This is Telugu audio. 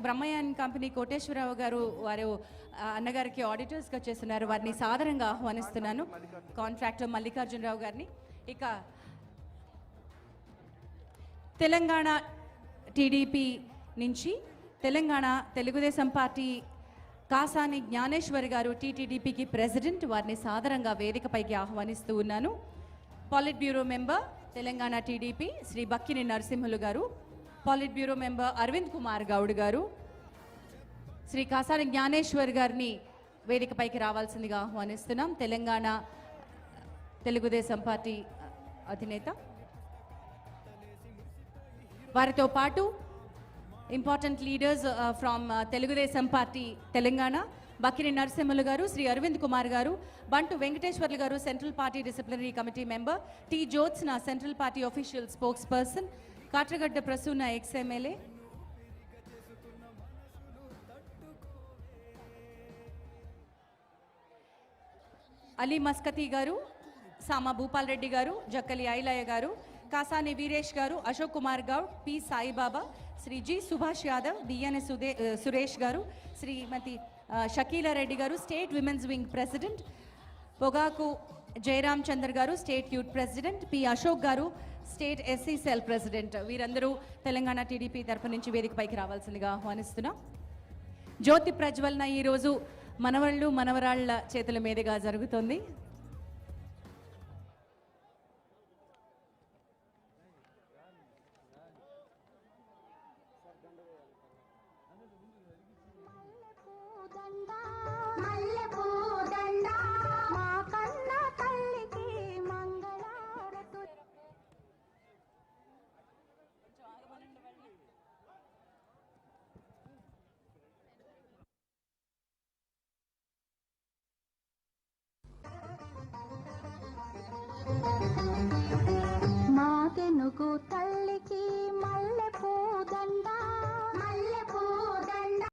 బ్రహ్మయ్య అండ్ కంపెనీ కోటేశ్వరరావు గారు వారు అన్నగారికి ఆడిటర్స్గా చేస్తున్నారు. వారిని సాధారణంగా ఆహ్వానిస్తున్నాను. కాంట్రాక్టర్ మల్లికార్జునరావు గారిని. ఇక తెలంగాణ టీడీపీ నుంచి తెలంగాణ తెలుగుదేశం పార్టీ కాసాని జ్ఞానేశ్వర్ గారు టీటీడీపీకి ప్రెసిడెంట్ వారిని సాధారణంగా వేదికపైకి ఆహ్వానిస్తూ ఉన్నాను. Polit bureau member Telangana TDP Shri Bakkani Narasimhulu garu. Polit bureau member Aravind Kumar Goud garu. Shri Kasani Gnaneshwar గారిని వేదికపైకి రావాల్సిందిగా ఆహ్వానిస్తున్నాం. తెలంగాణ తెలుగుదేశం పార్టీ అధినేత. వారితో పాటు important leaders from Telugu Desam party Telangana Bakiri Narasimhulu garu Shri Aravind Kumar garu Bantu Venkateshwarlu garu central party disciplinary committee member T Jyotsna central party official spokesperson Katragadda Prasuna ex MLA Ali Maskati garu Sama Bhupal Reddy గారు Jakkali Ailayya garu Kasani Veeresh garu Ashok Kumar Goud P Saibaba Shri G Subhash Yadav BNS సుదే Suresh garu Shrimati Shakeela Reddy గారు state women's wing president Pogaku Jayaram Chander garu state youth president P Ashok garu state SC cell president వీరందరూ తెలంగాణ టీడీపీ తరపు నుంచి వేదికపైకి రావాల్సిందిగా ఆహ్వానిస్తున్నాం. జ్యోతి ప్రజ్వలన ఈరోజు మనవళ్ళు మనవరాళ్ళ చేతుల మీదుగా జరుగుతుంది. ముందు